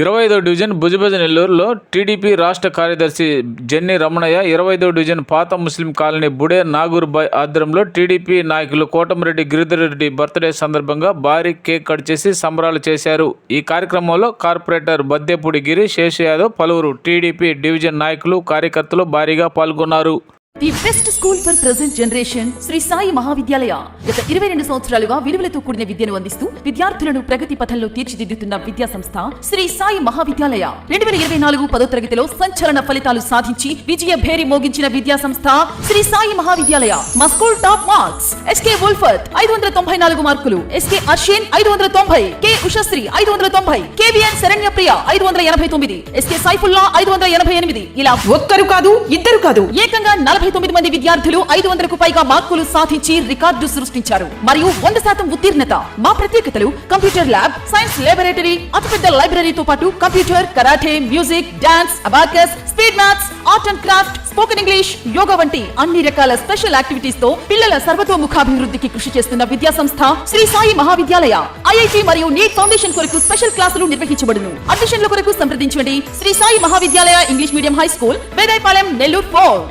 ఇరవై ఐదో డివిజన్ భుజభజ నెల్లూరులో టీడీపీ రాష్ట్ర కార్యదర్శి జెన్ని రమణయ్య ఇరవై ఐదో డివిజన్ పాత ముస్లిం కాలనీ బుడే నాగూర్బాయ్ ఆధ్వర్యంలో టీడీపీ నాయకులు కోటమిరెడ్డి గిరిధర్ రెడ్డి బర్త్డే సందర్భంగా భారీ కేక్ కట్ చేసి సంబరాలు చేశారు. ఈ కార్యక్రమంలో కార్పొరేటర్ బద్దెపూడి గిరి శేష్ యాదవ్ పలువురు టీడీపీ డివిజన్ నాయకులు కార్యకర్తలు భారీగా పాల్గొన్నారు. The best school for present generation Sri Sai Mahavidyalaya. గత ఇరవై రెండు సంవత్సరాలుగా విలువలతో కూడిన విద్యను అందిస్తూ విద్యార్థులను ప్రగతి పథంలో తీర్చిదిద్దుతున్న విద్యా సంస్థ శ్రీ సాయి మహావిద్యాలయ. రెండు వేల ఇరవై నాలుగు పదో తరగతిలో సంచలన ఫలితాలు సాధించి విజయ భేరి మోగించిన విద్యా సంస్థ శ్రీ సాయి మహావిద్యాలయ. మా స్కూల్ టాప్ మార్క్స్. ఎస్కే వుల్ఫర్త్ ఐదు వందల తొంభై నాలుగు మార్కులు. ఎస్కే అర్షేన్ ఐదు వందల తొంభై. కె ఉషశ్రీ ఐదు వందల తొంభై. కేవీఎన్ శరణ్య ప్రియ ఐదు వందల ఎనభై తొమ్మిది. ఎస్కే సైఫుల్లా ఐదు వందల ఎనభై ఎనిమిది. ఇలా ఒక్కరు కాదు ఇద్దరు కాదు. ఏకంగా నలభై తొమ్మిది మంది విద్యార్థులు ఐదు వందలకు పైగా మార్కులు సాధించి రికార్డు సృష్టించారు. మరియు వంద శాతం ఉత్తీర్ణత. మా ప్రత్యేకతలు కంప్యూటర్ ల్యాబ్ సైన్స్ లాబొరేటరీ అతిపెద్ద లైబ్రరీతో పాటు computer karate music dance abacus speed maths art and craft spoken English yoga వంటి అన్ని రకాల స్పెషల్ యాక్టివిటీస్తో పిల్లల సర్వతోముఖాభివృద్ధికి కృషి చేస్తున్న విద్యా సంస్థ శ్రీ సాయి మహావిద్యాలయ ఐఐటి మరియు నీట్ ఫౌండేషన్ కొరకు స్పెషల్ క్లాసులు నిర్వహించబడును. అడ్మిషన్ల కొరకు సంప్రదించండి. Sri Sai Mahavidyalaya English medium high school Vedayapalem Nellore four.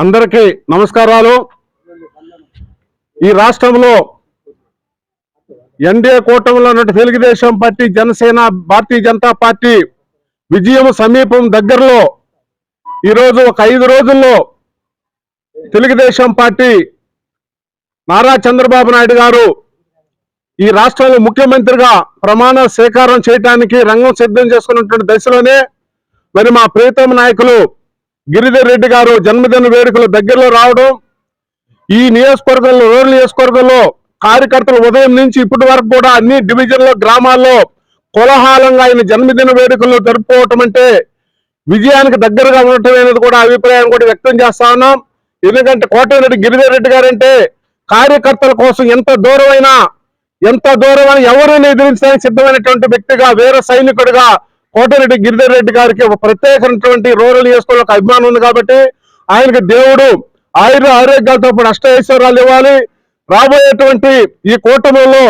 అందరికీ నమస్కారాలు. ఈ రాష్ట్రంలో ఎన్డీఏ కూటమిలో ఉన్న తెలుగుదేశం పార్టీ జనసేన భారతీయ జనతా పార్టీ విజయం సమీపం దగ్గరలో ఈరోజు ఒక ఐదు రోజుల్లో తెలుగుదేశం పార్టీ నారా చంద్రబాబు నాయుడు గారు ఈ రాష్ట్రంలో ముఖ్యమంత్రిగా ప్రమాణ స్వీకారం చేయడానికి రంగం సిద్ధం చేసుకున్నటువంటి దశలోనే మరి మా ప్రీతమ నాయకులు గిరిధర్ రెడ్డి గారు జన్మదిన వేడుకలు దగ్గరలో రావడం ఈ నియోజకవర్గంలో రూరల్ నియోజకవర్గంలో కార్యకర్తలు ఉదయం నుంచి ఇప్పటి వరకు కూడా అన్ని డివిజన్లో గ్రామాల్లో కోలాహలంగా ఆయన జన్మదిన వేడుకలు జరుపుకోవటం అంటే విజయానికి దగ్గరగా ఉండటం అనేది కూడా అభిప్రాయం కూడా వ్యక్తం చేస్తా ఉన్నాం. ఎందుకంటే కోటరెడ్డి గిరిధర్ రెడ్డి గారంటే కార్యకర్తల కోసం ఎంత దూరమైనా ఎంత దూరమైన ఎవరైనా ఎదిరించడానికి సిద్ధమైనటువంటి వ్యక్తిగా వేరే సైనికుడిగా కోటరెడ్డి గిరిధర్ రెడ్డి గారికి ఒక ప్రత్యేకమైనటువంటి రూరల్ నియోజకవర్గ అభిమానం ఉంది కాబట్టి ఆయనకి దేవుడు ఆయుర ఆరోగ్యాలతో పాటు అష్టైశ్వర్యాలు ఇవ్వాలి. రాబోయేటువంటి ఈ కూటమిలో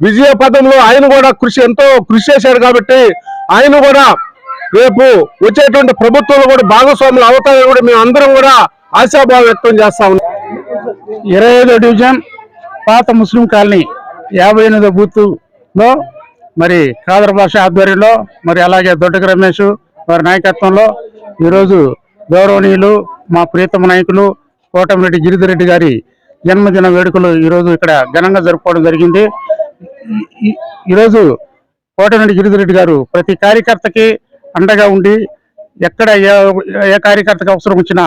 విజయ పదంలో ఆయన కూడా కృషి ఎంతో కృషి చేశారు కాబట్టి ఆయన కూడా రేపు వచ్చేటువంటి ప్రభుత్వంలో కూడా భాగస్వాములు అవుతారని కూడా మేము అందరం కూడా ఆశాభావం వ్యక్తం చేస్తా ఉన్నాం. ఇరవై డివిజన్ పాత ముస్లిం కాలనీ యాభై ఎనిమిదో బూత్లో మరి కాదర భాష ఆధ్వర్యంలో మరి అలాగే దొడ్డకి రమేష్ వారి నాయకత్వంలో ఈరోజు గౌరవనీయులు మా ప్రియతమ నాయకులు కోటమిరెడ్డి గిరిధర్ రెడ్డి గారి జన్మదిన వేడుకలు ఈరోజు ఇక్కడ ఘనంగా జరుపుకోవడం జరిగింది. ఈరోజు కోటమిరెడ్డి గిరిధర్ రెడ్డి గారు ప్రతి కార్యకర్తకి అండగా ఉండి ఎక్కడ ఏ ఏ కార్యకర్తకి అవసరం వచ్చినా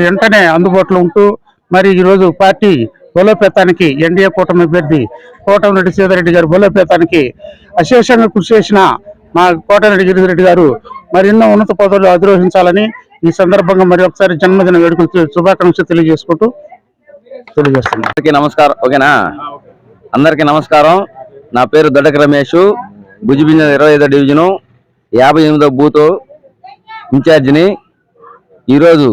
వెంటనే అందుబాటులో ఉంటూ మరి ఈరోజు పార్టీ బలోపేతానికి ఎన్డీఏ కూటమి అభ్యర్థి కోటమిరెడ్డి సీతారెడ్డి గారు బలోపేతానికి అశేషంగా కృషి చేసిన మా కోటమిరెడ్డి గిరిరెడ్డి గారు మరెన్నో ఉన్నత పదవులు అధిరోహించాలని ఈ సందర్భంగా మరి ఒకసారి జన్మదిన వేడుకలు శుభాకాంక్షలు తెలియజేసుకుంటూ తెలియజేస్తున్నాను అందరికీ నమస్కారం ఓకేనా? అందరికీ నమస్కారం. నా పేరు దొడ్డక రమేష్. భుజబింజ ఇరవై ఐదో డివిజను యాభై ఎనిమిదో బూత్ ఇన్ఛార్జిని. ఈరోజు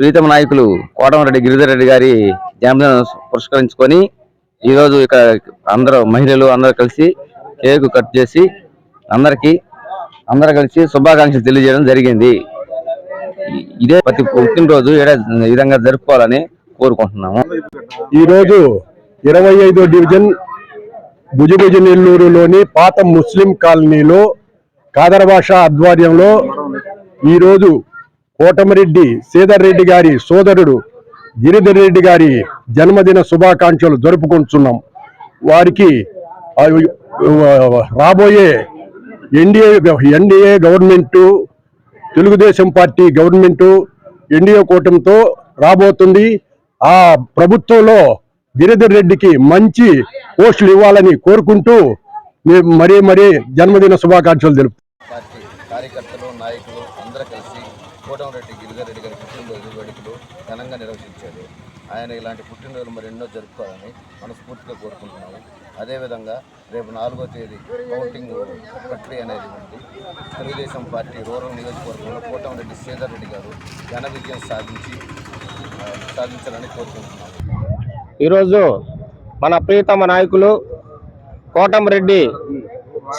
ప్రీతమ నాయకులు కోటమరెడ్డి గిరిధర్ రెడ్డి గారి జన్మదినం పురస్కరించుకొని ఈరోజు ఇక్కడ అందరూ మహిళలు అందరూ కలిసి కేక్ కట్ చేసి అందరికీ అందరూ కలిసి శుభాకాంక్షలు తెలియజేయడం జరిగింది. ఇదే ప్రతి పుట్టినరోజు ఇదే విధంగా జరుపుకోవాలని కోరుకుంటున్నాము. ఈరోజు ఇరవై ఐదో డివిజన్ భుజభుజ నెల్లూరులోని పాత ముస్లిం కాలనీలో కాదరభాష ఆధ్వర్యంలో ఈరోజు కోటమరెడ్డి కోటమిరెడ్డి రెడ్డి గారి సోదరుడు గిరిధర్ రెడ్డి గారి జన్మదిన శుభాకాంక్షలు జరుపుకుంటున్నాం. వారికి రాబోయే NDA NDA government Telugu Desam party government NDA కూటమితో రాబోతుంది. ఆ ప్రభుత్వంలో గిరిధర్ రెడ్డికి మంచి పోస్టులు ఇవ్వాలని కోరుకుంటూ మరీ మరీ జన్మదిన శుభాకాంక్షలు తెలుపు పార్టీ కార్యకర్తలు నాయకులు అందరూ కలిసి కోటమిరెడ్డి గిరిధర్ రెడ్డి గారి పుట్టినరోజు వేడుకలు ఘనంగా నిర్వహించారు ఆయన ఇలాంటి పుట్టినరోజులు మరెన్నో జరుపుకోవాలని మనస్ఫూర్తిగా కోరుకుంటున్నాము. అదేవిధంగా రేపు నాలుగో తేదీ కౌంటింగ్ ప్రక్రియ అనేది ఉంది. తెలుగుదేశం పార్టీ రూరల్ నియోజకవర్గంలో కోటమిరెడ్డి శ్రీధర్ రెడ్డి గారు ఘన విజయం సాధించి సాధించాలని కోరుకుంటున్నాము. ఈరోజు మన ప్రియతమ నాయకులు కోటమిరెడ్డి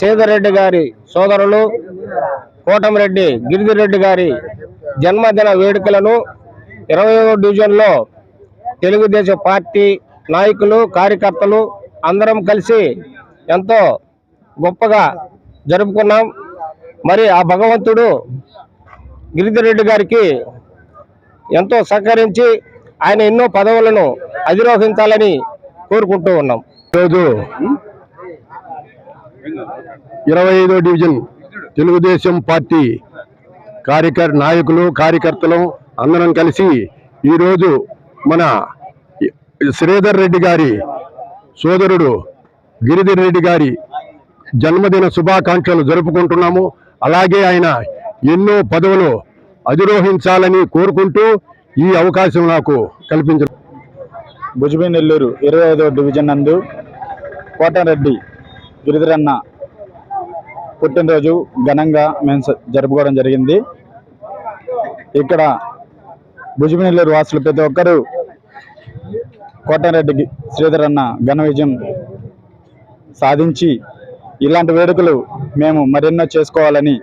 సేదరెడ్డి గారి సోదరులు కోటమిరెడ్డి గిరిధిరెడ్డి గారి జన్మదిన వేడుకలను ఇరవై డివిజన్లో తెలుగుదేశం పార్టీ నాయకులు కార్యకర్తలు అందరం కలిసి ఎంతో గొప్పగా జరుపుకున్నాం. మరి ఆ భగవంతుడు గిరిధిరెడ్డి గారికి ఎంతో సహకరించి ఆయన ఎన్నో పదవులను అధిరోహించాలని కోరుకుంటూ ఉన్నాం. ఈరోజు ఇరవై ఐదో డివిజన్ తెలుగుదేశం పార్టీ కార్యకర్ నాయకులు కార్యకర్తలు అందరం కలిసి ఈరోజు మన శ్రీధర్ రెడ్డి గారి సోదరుడు గిరిధర్ రెడ్డి గారి జన్మదిన శుభాకాంక్షలు జరుపుకుంటున్నాము. అలాగే ఆయన ఎన్నో పదవులు అధిరోహించాలని కోరుకుంటూ ఈ అవకాశం నాకు కల్పించ భుజబి నెల్లూరు ఇరవై ఐదో డివిజన్ నందు కోటరెడ్డి గిరిధరన్న పుట్టినరోజు ఘనంగా మేము జరుపుకోవడం జరిగింది. ఇక్కడ భుజమినెల్లూరు వాసులు ప్రతి ఒక్కరూ కోటారెడ్డి శ్రీధర్ అన్న ఘన విజయం సాధించి ఇలాంటి వేడుకలు మేము మరెన్నో చేసుకోవాలని